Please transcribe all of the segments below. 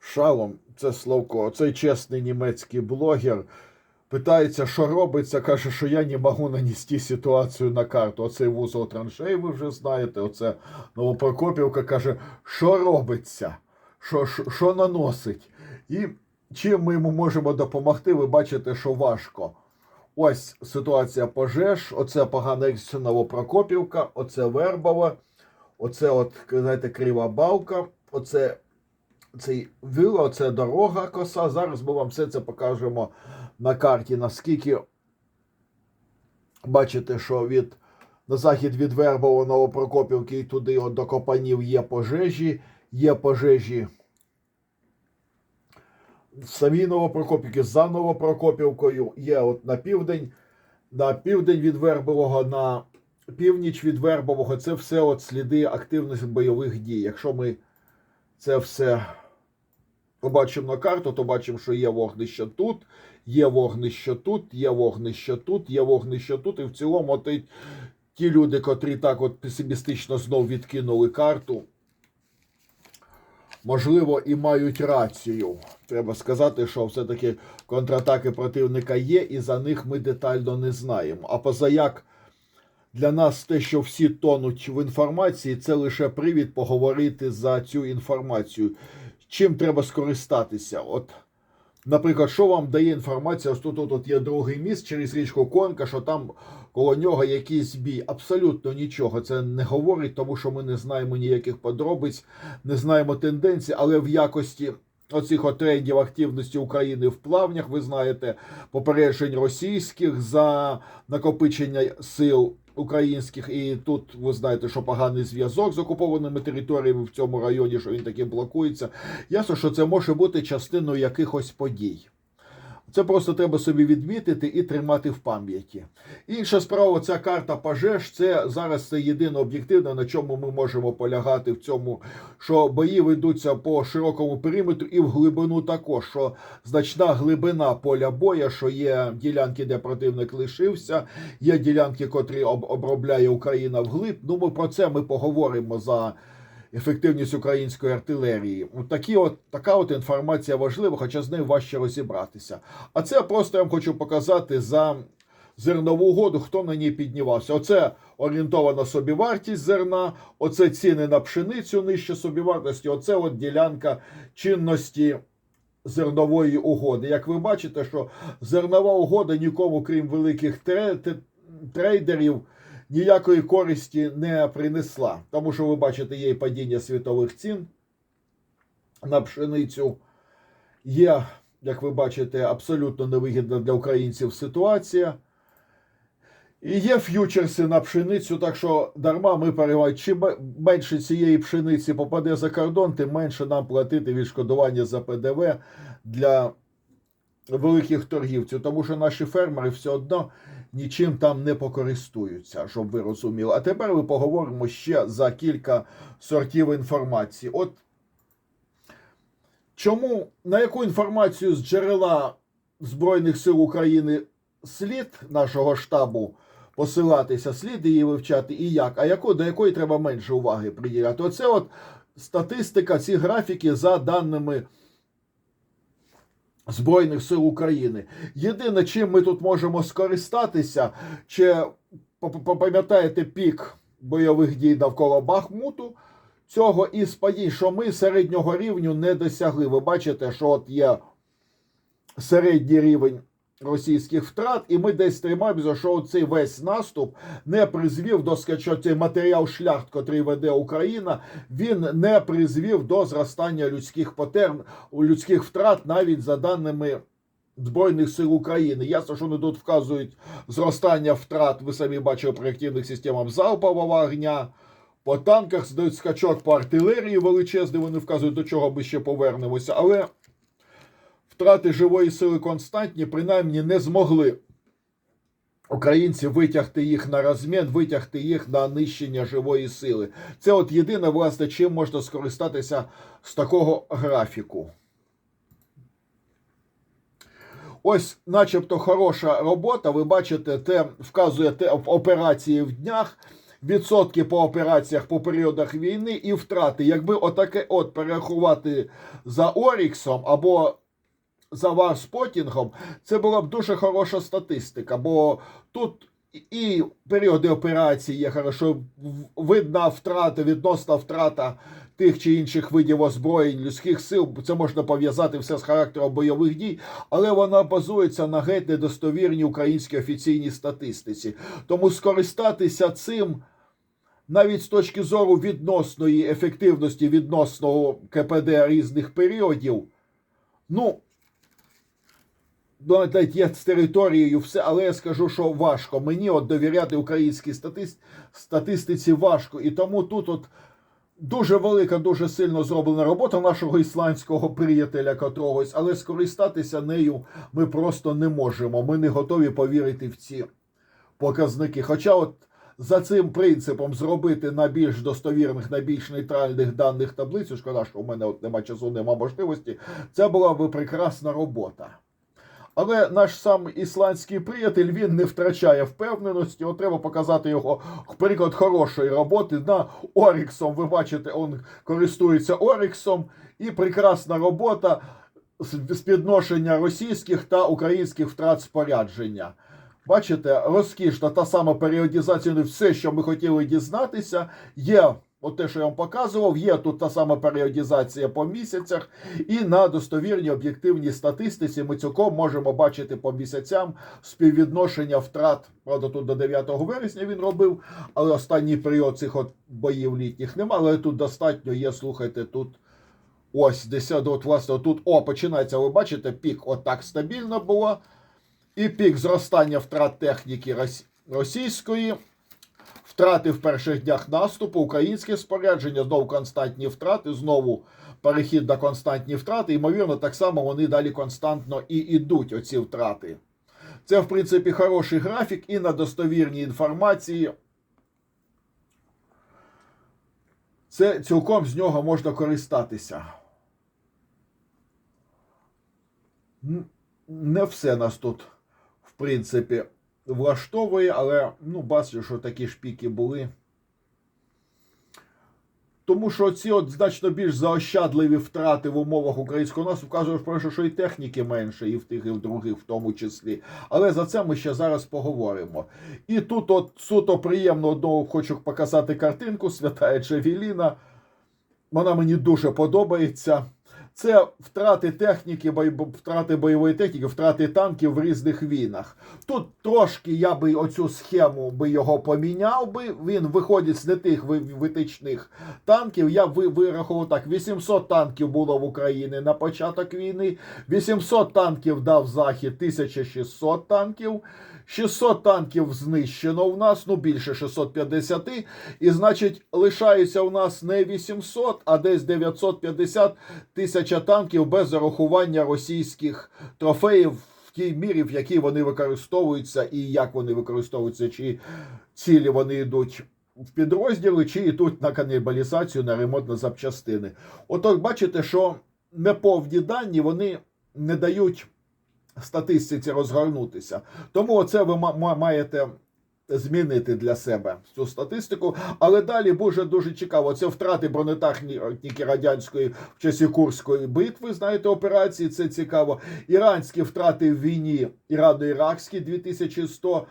Шалом, це Славко, цей чесний німецький блогер. Питається, що робиться, каже, що я не можу нанести ситуацію на карту. Оцей вузол траншей, ви вже знаєте, оце Новопрокопівка каже, що робиться, що, що наносить. І чим ми йому можемо допомогти, ви бачите, що важко. Ось ситуація пожеж, оце погана Новопрокопівка, оце Вербова, оце от, знаєте, крива балка, оце цей вила, оце дорога коса. Зараз ми вам все це покажемо на карті, наскільки бачите, що від на захід від Вербова Новопрокопівки і туди от до Копанів є пожежі, є пожежі в самій Новопрокопівці, за Новопрокопівкою, є от на південь, на південь від Вербового, на північ від Вербового. Це все от сліди активних бойових дій. Якщо ми це все побачимо на карту, то бачимо, що є вогнище тут, є вогнище тут, є вогнище тут, є вогнище тут. І в цілому от ті люди, котрі так от песимістично знов відкинули карту, можливо, і мають рацію. Треба сказати, що все-таки контратаки противника є, і за них ми детально не знаємо. А позаяк для нас те, що всі тонуть в інформації, це лише привід поговорити за цю інформацію. Чим треба скористатися? От, наприклад, що вам дає інформація? Ось тут, тут є другий міст через річку Конка, що там коло нього якийсь бій. Абсолютно нічого. Це не говорить, тому що ми не знаємо ніяких подробиць, не знаємо тенденцій, але в якості. Оцих от активності України в плавнях, ви знаєте, попереджень російських за накопичення сил українських, і тут ви знаєте, що поганий зв'язок з окупованими територіями в цьому районі, що він таки блокується. Ясно, що це може бути частиною якихось подій. Це просто треба собі відмітити і тримати в пам'яті. Інша справа, ця карта пожеж, це зараз це єдине об'єктивне, на чому ми можемо полягати в цьому, що бої ведуться по широкому периметру і в глибину також, що значна глибина поля боя, що є ділянки, де противник лишився, є ділянки, котрі об- обробляє Україна вглиб. Ну, ми про це ми поговоримо за ефективність української артилерії. От такі от, така от інформація важлива, хоча з нею важче розібратися. А це просто я вам хочу показати за зернову угоду, хто на ній піднімався. Оце орієнтована собівартість зерна, оце ціни на пшеницю нижче собівартості, оце от ділянка чинності. Зернової угоди. Як ви бачите, що зернова угода нікому, крім великих трейдерів, ніякої користі не принесла. Тому що ви бачите, є і падіння світових цін на пшеницю. Є, як ви бачите, абсолютно невигідна для українців ситуація. І є ф'ючерси на пшеницю, так що дарма ми переваємо. Чим менше цієї пшениці попаде за кордон, тим менше нам платити відшкодування за ПДВ для великих торгівців, тому що наші фермери все одно нічим там не покористуються, щоб ви розуміли. А тепер ми поговоримо ще за кілька сортів інформації. От чому на яку інформацію з джерела Збройних сил України слід нашого штабу посилатися, слід її вивчати і як, а яку, до якої треба менше уваги приділяти? Оце от статистика, ці графіки за даними. Збройних сил України. Єдине, чим ми тут можемо скористатися, чи пам'ятаєте пік бойових дій навколо Бахмуту, цього із подій, що ми середнього рівню не досягли. Ви бачите, що от є середній рівень російських втрат, і ми десь тримаємося, що цей весь наступ не призвів до скачу, цей матеріал шляхт, котрий веде Україна, він не призвів до зростання людських потер, людських втрат навіть за даними. Збройних сил України. Ясно, що вони тут вказують зростання втрат. Ви самі бачили по реактивних системах залпового огня. По танках здають скачок по артилерії величезний. Вони вказують, до чого ми ще повернемося. Але втрати живої сили константні, принаймні не змогли українці витягти їх на розмін, витягти їх на нищення живої сили. Це от єдине, власне, чим можна скористатися з такого графіку. Ось, начебто, хороша робота. Ви бачите, те вказує те операції в днях. відсотки по операціях по періодах війни і втрати. Якби отаке от перерахувати за Оріксом або за Варспотінгом, це була б дуже хороша статистика, бо тут і періоди операції є хорошо видна втрата, відносна втрата тих чи інших видів озброєнь людських сил. Це можна пов'язати все з характером бойових дій, але вона базується на геть недостовірній українській офіційній статистиці. Тому скористатися цим. Навіть з точки зору відносної ефективності відносного КПД різних періодів, ну, навіть є з територією все, але я скажу, що важко. Мені от довіряти українській статист... статистиці важко. І тому тут от дуже велика, дуже сильно зроблена робота нашого ісландського приятеля котрогось, але скористатися нею ми просто не можемо. Ми не готові повірити в ці показники. Хоча, от за цим принципом зробити на більш достовірних, на більш нейтральних даних таблицю, шкода, що у мене от нема часу, нема можливості, це була би прекрасна робота. Але наш сам ісландський приятель він не втрачає впевненості. От треба показати його приклад хорошої роботи на Оріксом. Ви бачите, він користується Оріксом, і прекрасна робота з підношення російських та українських втрат спорядження. Бачите, розкішна та сама періодізація, ну, все, що ми хотіли дізнатися, є. От те, що я вам показував, є тут та сама періодізація по місяцях, і на достовірній об'єктивній статистиці ми цілком можемо бачити по місяцям співвідношення втрат. Правда, тут до 9 вересня він робив, але останній період цих от боїв літніх немає. Але тут достатньо є, слухайте, тут ось 10, от власне, тут о, починається, ви бачите, пік отак стабільно було. І пік зростання втрат техніки російської, втрати в перших днях наступу, українське спорядження, знову константні втрати, знову перехід на константні втрати. Ймовірно, так само вони далі константно і йдуть, оці втрати. Це, в принципі, хороший графік і на достовірній інформації. Це цілком з нього можна користатися. Не все нас тут, в принципі, влаштовує, але ну, бачу, що такі ж піки були. Тому що ці от значно більш заощадливі втрати в умовах українського наступу вказують про те, що і техніки менше, і в тих, і в других, в тому числі. Але за це ми ще зараз поговоримо. І тут, от суто приємно одного хочу показати картинку Святая Джавеліна. Вона мені дуже подобається. Це втрати техніки, втрати бойової техніки, втрати танків в різних війнах. Тут трошки я би оцю схему би його поміняв би. Він виходить з не тих витичних танків. Я вирахував так: 800 танків було в Україні на початок війни, 800 танків дав Захід, 1600 танків. 600 танків знищено в нас, ну більше 650, і значить лишається у нас не 800, а десь 950 тисяча танків без зарахування російських трофеїв в тій мірі, в якій вони використовуються, і як вони використовуються, чи цілі вони йдуть в підрозділи, чи йдуть на канібалізацію, на ремонт на запчастини. Отак бачите, що неповні дані вони не дають статистиці розгорнутися. Тому це ви ма- ма- маєте змінити для себе цю статистику. Але далі дуже дуже цікаво. Це втрати бронетехніки радянської в часі Курської битви. Знаєте, операції. Це цікаво. Іранські втрати в війні Ірано-Іракські 2100.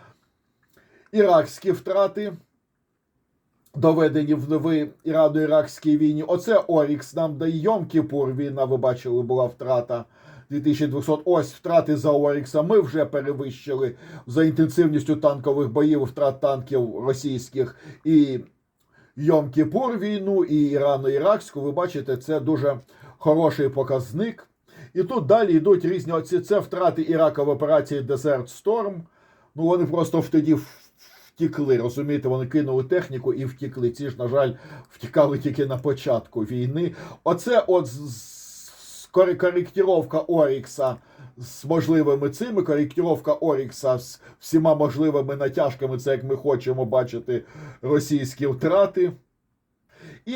Іракські втрати. Доведені в новій Ірано-Іракській війні. Оце Орікс нам дає Йом-Кіпур. Війна, ви бачили, була втрата 2200. Ось втрати за Орікса. Ми вже перевищили за інтенсивністю танкових боїв втрат танків російських і Йом-Кіпур війну, і Ірано-Іракську. Ви бачите, це дуже хороший показник. І тут далі йдуть різні оці це втрати Ірака в операції Desert Storm. Ну вони просто тоді втікли. Розумієте, вони кинули техніку і втікли. Ці ж, на жаль, втікали тільки на початку війни. Оце от з- з- кор- коректировка Орікса з можливими цими, Коректіровка Орікса з всіма можливими натяжками, це як ми хочемо бачити російські втрати.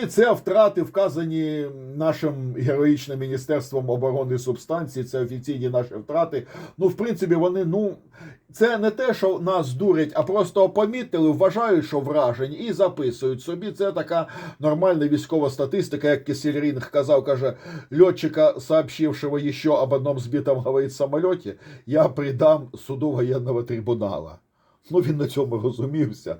І це втрати вказані нашим героїчним міністерством оборони субстанції. Це офіційні наші втрати. Ну, в принципі, вони ну це не те, що нас дурять, а просто помітили, вважають, що вражені, і записують собі. Це така нормальна військова статистика, як Кисельрінг казав, каже, льотчика, сообщившего еще об одном збитому, говорить, самоліті, я придам суду воєнного трибунала. Ну, він на цьому розумівся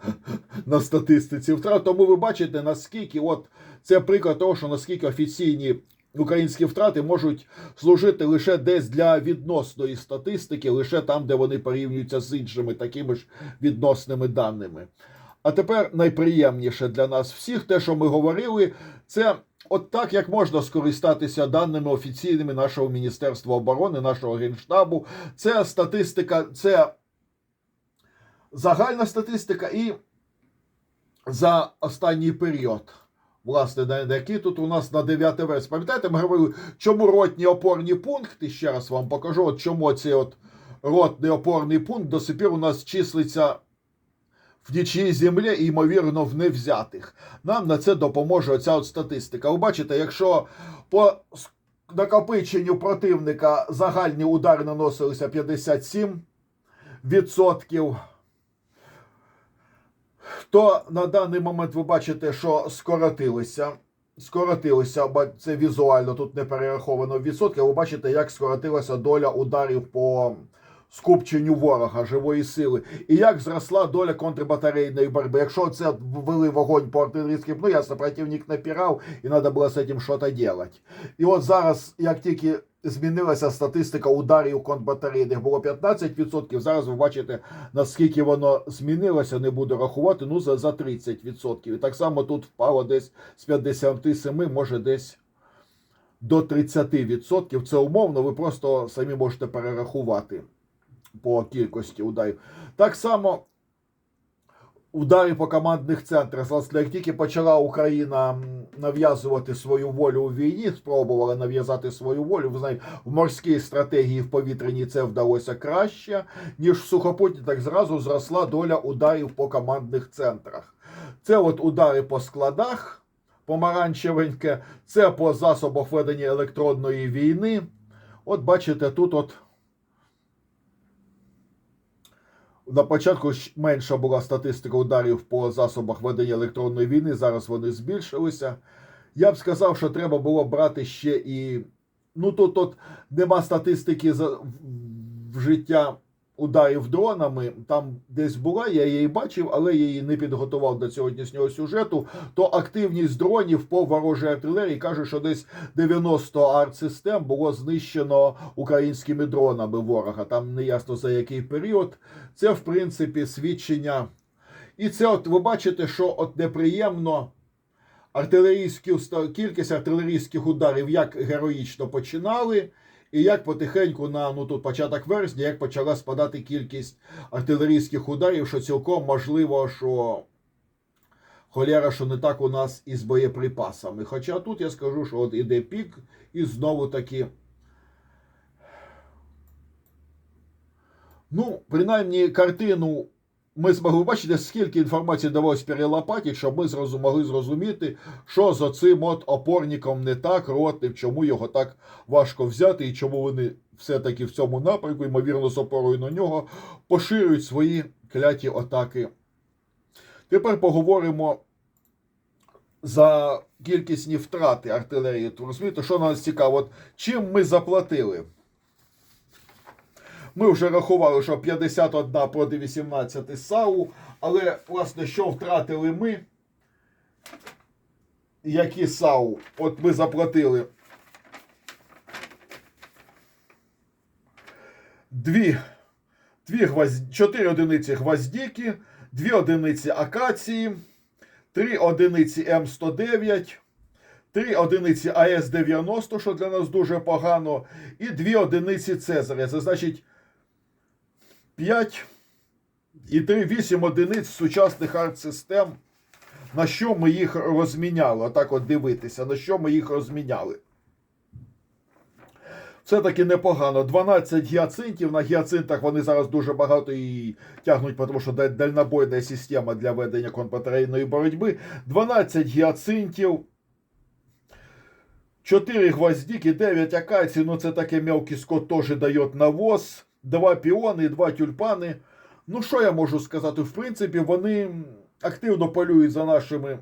на статистиці втрат. Тому ви бачите, наскільки от це приклад того, що наскільки офіційні українські втрати можуть служити лише десь для відносної статистики, лише там, де вони порівнюються з іншими такими ж відносними даними. А тепер найприємніше для нас всіх, те, що ми говорили, це от так, як можна скористатися даними офіційними нашого Міністерства оборони, нашого генштабу. Це статистика, це загальна статистика і за останній період. Власне, на який тут у нас на 9 вересня. Пам'ятаєте, ми говорили, чому ротні опорні пункти? Ще раз вам покажу, от чому цей от ротний опорний пункт до сих пір у нас числиться в нічій землі і, ймовірно, в невзятих. Нам на це допоможе оця от статистика. Ви бачите, якщо по накопиченню противника загальні удари наносилися 57 відсотків, то на даний момент ви бачите, що скоротилися. Бо це візуально тут не перераховано в відсотки. Ви бачите, як скоротилася доля ударів по скупченню ворога живої сили, і як зросла доля контрбатарейної боротьби. Якщо це ввели вогонь по артилерійським, ну ясно, противник напирав, і треба було з цим щось робити. І от зараз, як тільки змінилася статистика ударів контрбатарейних, було 15%, зараз ви бачите, наскільки воно змінилося, не буду рахувати, ну за, за 30%. І так само тут впало десь з 57, може десь до 30%. Це умовно, ви просто самі можете перерахувати по кількості ударів. Так само удари по командних центрах. Як тільки почала Україна нав'язувати свою волю у війні, спробувала нав'язати свою волю. Ви знаєте, в морській стратегії в повітряній це вдалося краще, ніж в сухопутній, так зразу зросла доля ударів по командних центрах. Це от удари по складах, помаранчевеньке, це по засобах ведення електронної війни. От бачите, тут от на початку менша була статистика ударів по засобах ведення електронної війни, зараз вони збільшилися. Я б сказав, що треба було брати ще і. Ну, тут, от нема статистики за в життя ударів дронами. Там десь була, я її бачив, але її не підготував до сьогоднішнього сюжету. То активність дронів по ворожій артилерії каже, що десь 90 артсистем було знищено українськими дронами ворога. Там не ясно за який період. Це, в принципі, свідчення. І це, от ви бачите, що от неприємно артилерійські кількість артилерійських ударів як героїчно починали, і як потихеньку на ну тут початок вересня, як почала спадати кількість артилерійських ударів, що цілком можливо, що холєра, що не так у нас із боєприпасами. Хоча тут я скажу, що от іде пік, і знову таки. Ну, принаймні, картину ми змогли бачити, скільки інформації довелось перелопатити, щоб ми зразу могли зрозуміти, що за цим от опорником не так ротним, чому його так важко взяти, і чому вони все-таки в цьому напрямку, ймовірно, з опорою на нього, поширюють свої кляті атаки. Тепер поговоримо за кількісні втрати артилерії. Розумієте, що нас цікаво? От чим ми заплатили? Ми вже рахували, що 51 проти 18 САУ, але, власне, що втратили ми? Які САУ? От ми заплатили дві, дві гвозд... чотири одиниці гвоздіки, дві одиниці акації, три одиниці М109, три одиниці АС-90, що для нас дуже погано, і дві одиниці Цезаря. Це значить 5 і 3 8 одиниць сучасних арт-систем. На що ми їх розміняли? Отак от дивитися, на що ми їх розміняли. Все-таки непогано. 12 гіацинтів. На гіацинтах вони зараз дуже багато і тягнуть, тому що дальнобойна система для ведення контрбатарейної боротьби. 12 гіацинтів. 4 гвоздики, 9 акацій, ну це таке мелкий скот теж дає навоз. Два піони, два тюльпани. Ну, що я можу сказати? В принципі, вони активно полюють за нашими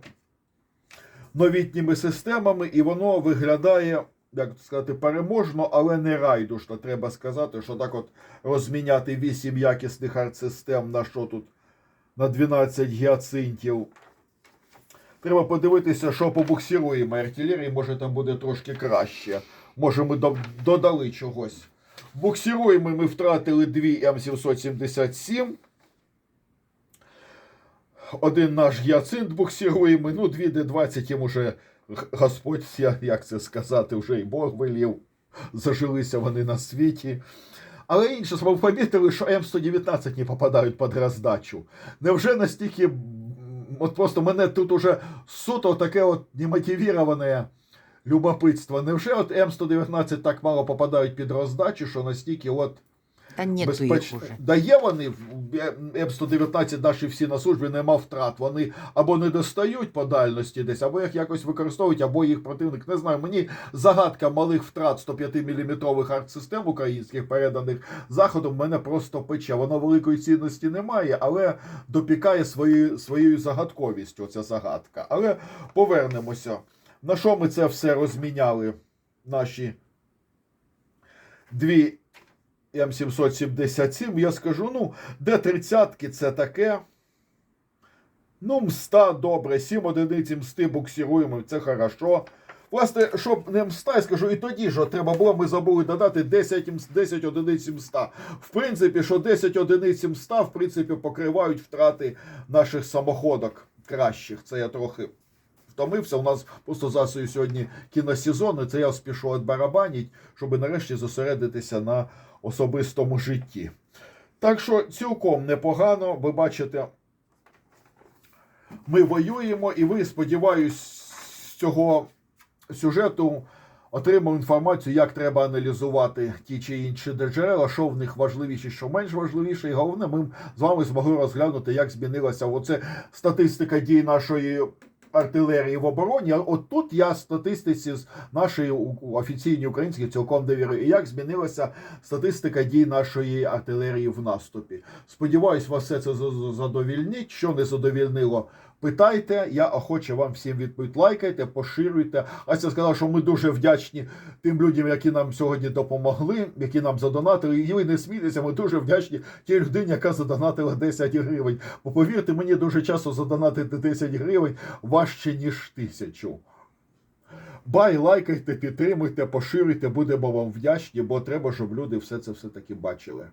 новітніми системами, і воно виглядає, як сказати, переможно, але не райдушно. Треба сказати, що так от розміняти 8 якісних арт-систем на що тут? На 12 гіацинтів. Треба подивитися, що побуксируємо артилерії, може там буде трошки краще. Може ми додали чогось. Буксируємо ми втратили дві М777. Один наш гіацинт буксируємо, ну, дві Д-20 їм уже Господь, як це сказати, вже і Бог велів. Зажилися вони на світі. Але інше, ми помітили, що М119 не попадають під роздачу. Невже настільки. От просто мене тут уже суто таке от немотивіроване любопитство. Невже от М119 так мало попадають під роздачу, що настільки от Та їх уже. Дає вони М119 наші всі на службі нема втрат. Вони або не достають по дальності десь, або їх якось використовують, або їх противник. Не знаю. Мені загадка малих втрат 105-мм артсистем українських переданих заходом мене просто пече. Воно великої цінності немає, але допікає своєю своєю загадковістю. Ця загадка. Але повернемося. На що ми це все розміняли? Наші дві М777, я скажу, ну, де тридцятки це таке. Ну, мста добре, 7 одиниць мсти буксируємо, це хорошо. Власне, щоб не мста, я скажу, і тоді ж треба було, ми забули додати 10, 10 одиниць мста. В принципі, що 10 одиниць мста, в принципі, покривають втрати наших самоходок кращих. Це я трохи втомився. У нас просто засою сьогодні кіносезон, і це я спішу отбарабанить, щоб нарешті зосередитися на особистому житті. Так що цілком непогано, ви бачите, ми воюємо, і ви, сподіваюсь, з цього сюжету отримав інформацію, як треба аналізувати ті чи інші джерела, що в них важливіше, що менш важливіше. І головне, ми з вами змогли розглянути, як змінилася оце статистика дій нашої артилерії в обороні. От тут я статистиці з нашої офіційної української цілком довірю. І як змінилася статистика дій нашої артилерії в наступі. Сподіваюсь, вас все це за- за- задовільнить. Що не задовільнило, питайте. Я охоче вам всім відповідь. Лайкайте, поширюйте. А це сказав, що ми дуже вдячні тим людям, які нам сьогодні допомогли, які нам задонатили. І ви не смійтеся, ми дуже вдячні тій людині, яка задонатила 10 гривень. Бо повірте мені, дуже часто задонатити 10 гривень важче, ніж тисячу. Бай, лайкайте, підтримуйте, поширюйте, будемо вам вдячні, бо треба, щоб люди все це все-таки бачили.